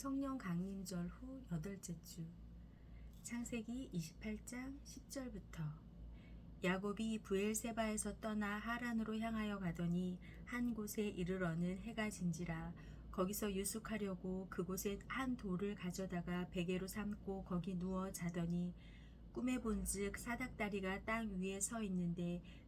성령 강림절 후 여덟째 주 창세기 28장 10절부터 야곱이 부엘세바에서 떠나 하란으로 향하여 가더니 한 곳에 이르러는 해가 진지라 거기서 유숙하려고 그곳에 한 돌을 가져다가 베개로 삼고 거기 누워 자더니 꿈에 본즉 사닥다리가 땅 위에 서 있는데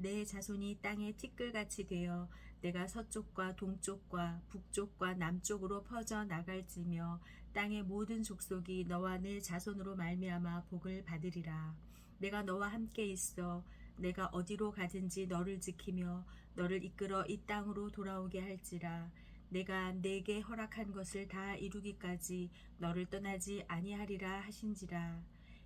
내 자손이 땅의 티끌같이 되어 내가 서쪽과 동쪽과 북쪽과 남쪽으로 퍼져 나갈지며 땅의 모든 족속이 너와 내 자손으로 말미암아 복을 받으리라. 내가 너와 함께 있어 내가 어디로 가든지 너를 지키며 너를 이끌어 이 땅으로 돌아오게 할지라. 내가 내게 허락한 것을 다 이루기까지 너를 떠나지 아니하리라 하신지라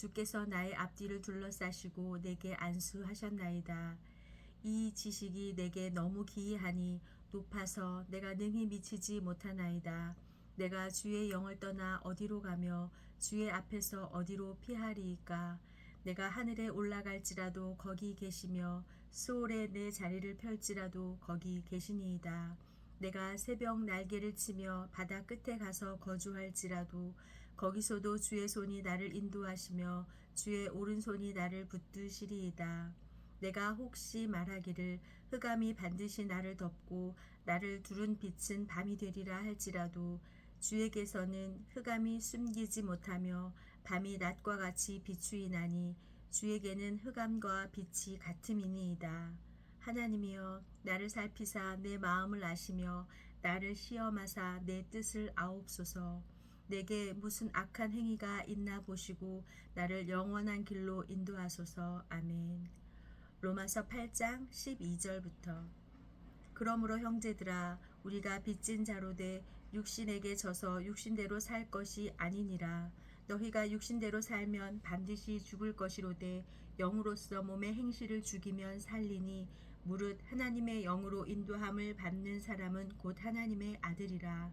주께서 나의 앞뒤를 둘러싸시고 내게 안수하셨나이다. 이 지식이 내게 너무 기이하니 높아서 내가 능히 미치지 못하나이다. 내가 주의 영을 떠나 어디로 가며 주의 앞에서 어디로 피하리이까. 내가 하늘에 올라갈지라도 거기 계시며 수월에 내 자리를 펼지라도 거기 계시니이다. 내가 새벽 날개를 치며 바다 끝에 가서 거주할지라도 거기서도 주의 손이 나를 인도하시며 주의 오른손이 나를 붙드시리이다. 내가 혹시 말하기를 흑암이 반드시 나를 덮고 나를 두른 빛은 밤이 되리라 할지라도 주에게서는 흑암이 숨기지 못하며 밤이 낮과 같이 비추이나니 주에게는 흑암과 빛이 같음이니이다. 하나님이여 나를 살피사 내 마음을 아시며 나를 시험하사 내 뜻을 아옵소서. 내게 무슨 악한 행위가 있나 보시고 나를 영원한 길로 인도하소서. 아멘. 로마서 8장 12절부터 그러므로 형제들아 우리가 빚진 자로 돼 육신에게 져서 육신대로 살 것이 아니니라 너희가 육신대로 살면 반드시 죽을 것이로되 영으로서 몸의 행실을 죽이면 살리니 무릇 하나님의 영으로 인도함을 받는 사람은 곧 하나님의 아들이라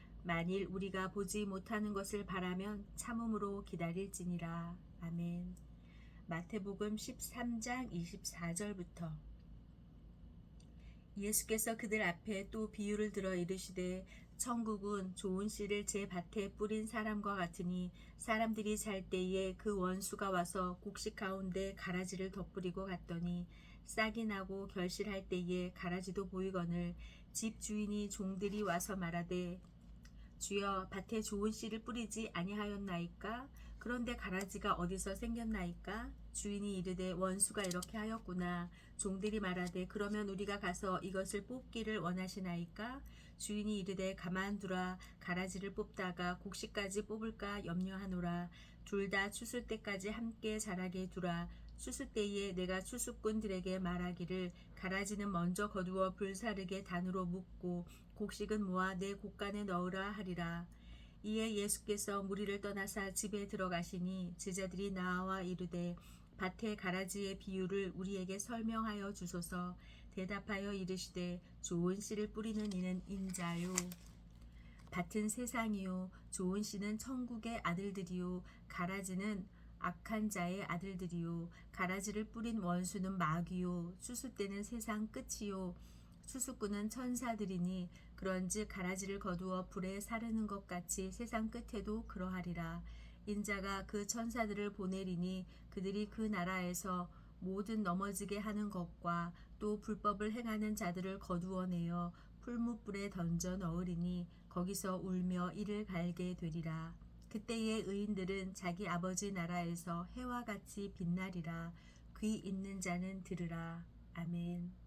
만일 우리가 보지 못하는 것을 바라면 참음으로 기다릴지니라. 아멘. 마태복음 13장 24절부터 예수께서 그들 앞에 또 비유를 들어 이르시되 천국은 좋은 씨를 제 밭에 뿌린 사람과 같으니 사람들이 잘 때에 그 원수가 와서 곡식 가운데 가라지를 덧뿌리고 갔더니 싹이 나고 결실할 때에 가라지도 보이거늘 집 주인이 종들이 와서 말하되 주여 밭에 좋은 씨를 뿌리지 아니하였나이까? 그런데 가라지가 어디서 생겼나이까? 주인이 이르되 원수가 이렇게 하였구나. 종들이 말하되 그러면 우리가 가서 이것을 뽑기를 원하시나이까? 주인이 이르되 가만두라. 가라지를 뽑다가 곡식까지 뽑을까 염려하노라. 둘 다 추수 때까지 함께 자라게 두라 추수 때에 내가 추수꾼들에게 말하기를 가라지는 먼저 거두어 불사르게 단으로 묶고 곡식은 모아 내 곡간에 넣으라 하리라. 이에 예수께서 무리를 떠나사 집에 들어가시니 제자들이 나와 이르되 밭의 가라지의 비유를 우리에게 설명하여 주소서. 대답하여 이르시되 좋은 씨를 뿌리는 이는 인자요. 밭은 세상이요. 좋은 씨는 천국의 아들들이요. 가라지는 악한 자의 아들들이요. 가라지를 뿌린 원수는 마귀요. 추수 때는 세상 끝이요. 추수꾼은 천사들이니 그런즉 가라지를 거두어 불에 사르는 것 같이 세상 끝에도 그러하리라. 인자가 그 천사들을 보내리니 그들이 그 나라에서 모든 넘어지게 하는 것과 또 불법을 행하는 자들을 거두어내어 풀무불에 던져 넣으리니 거기서 울며 이를 갈게 되리라. 그때의 의인들은 자기 아버지 나라에서 해와 같이 빛나리라. 귀 있는 자는 들으라. 아멘.